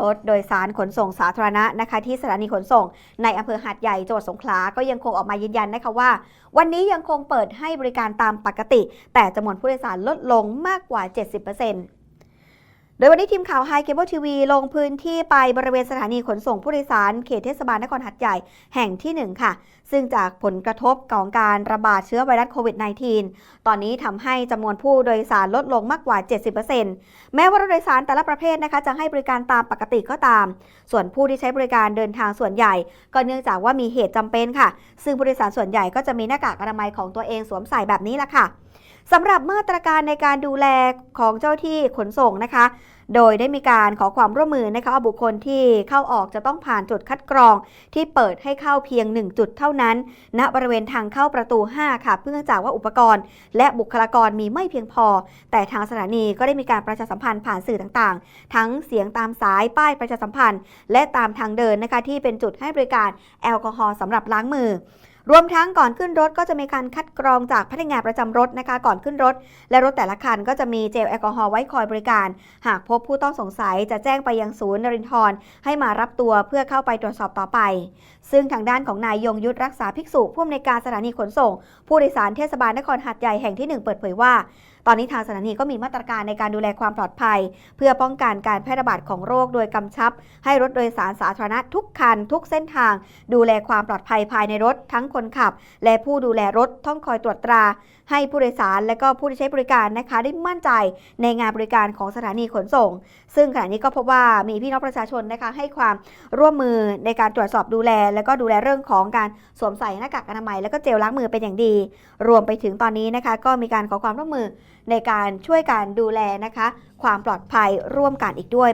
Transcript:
รถโดยสารขนส่งสาธารณะนะคะ ที่สถานีขนส่งในอำเภอหาดใหญ่จังหวัดสงขลาก็ยังคงออกมายืนยันนะคะว่า วันนี้ยังคงเปิดให้บริการตามปกติ แต่จำนวนผู้โดยสารลดลงมากกว่า 70% ดยวันนี้ทีมข่าวไฮเคเบิลทีวีลงพื้นที่ไปบริเวณสถานีขนส่งผู้โดยสารเขตเทศบาลนครหัดใหญ่แห่งที่ 1 ค่ะ ซึ่งจากผลกระทบของการระบาดเชื้อไวรัสโควิด -19 ตอนนี้ทำให้จำนวนผู้โดยสารลดลงมากกว่า 70%แม้ว่ารถโดยสารแต่ละประเภทนะคะจะให้บริการตามปกติก็ตาม ส่วนผู้ที่ใช้บริการเดินทางส่วนใหญ่ ก็เนื่องจากว่ามีเหตุจำเป็นค่ะ ซึ่งผู้โดยสารส่วนใหญ่ก็จะมีหน้ากากอนามัยของตัวเองสวมใส่แบบนี้ละค่ะ สำหรับมาตรการในการดูแลของเจ้าที่ขนส่งนะคะ โดยได้มีการขอความร่วมมือนะคะบุคคลที่เข้าออกจะต้องผ่านจุดคัดกรอง ที่เปิดให้เข้าเพียง 1 จุดเท่านั้นณบริเวณทางเข้าประตู 5 ค่ะ เพื่อจากว่าอุปกรณ์ และบุคลากรมีไม่เพียงพอ แต่ทางสถานีก็ได้มีการประชาสัมพันธ์ผ่านสื่อต่างๆ ทั้งเสียงตามสายป้ายประชาสัมพันธ์ และตามทางเดินนะคะที่เป็นจุดให้บริการแอลกอฮอล์สำหรับล้างมือ รวมทั้งก่อนขึ้นรถก็จะมีการคัดกรองจากพนักงานประจำรถนะคะ ก่อนขึ้นรถ และรถแต่ละคันก็จะมีเจลแอลกอฮอล์ไว้คอยบริการ หากพบผู้ต้องสงสัยจะแจ้งไปยังศูนย์นรินทร์ให้มารับตัวเพื่อเข้าไปตรวจสอบต่อไป ซึ่งทางด้านของนายยงยุทธรักษาภิกษุผู้อำนวยการสถานีขนส่ง ผู้โดยสารเทศบาลนครหัดใหญ่แห่งที่ 1 เปิดเผยว่าตอนนี้ทางสถานีก็มีมาตรการในการดูแลความปลอดภัย เพื่อป้องกันการแพร่ระบาดของโรคโดยกำชับ ให้รถโดยสารสาธารณะทุกคันทุกเส้นทาง ดูแลความปลอดภัยภายในรถทั้งคนขับ และผู้ดูแลรถต้องคอยตรวจตรา ให้ผู้โดยสารและก็ผู้ที่ใช้บริการนะคะได้มั่นใจในงานบริการของสถานีขนส่ง ซึ่งขณะนี้ก็พบว่ามีพี่น้องประชาชนนะคะให้ความร่วมมือในการตรวจสอบดูแล และก็ดูแลเรื่องของการสวมใส่หน้ากากอนามัย และก็เจลล้างมือเป็นอย่างดี รวมไปถึงตอนนี้นะคะ ก็มีการขอความร่วมมือ ในการช่วยการดูแลนะคะ ความปลอดภัยร่วมกันอีกด้วย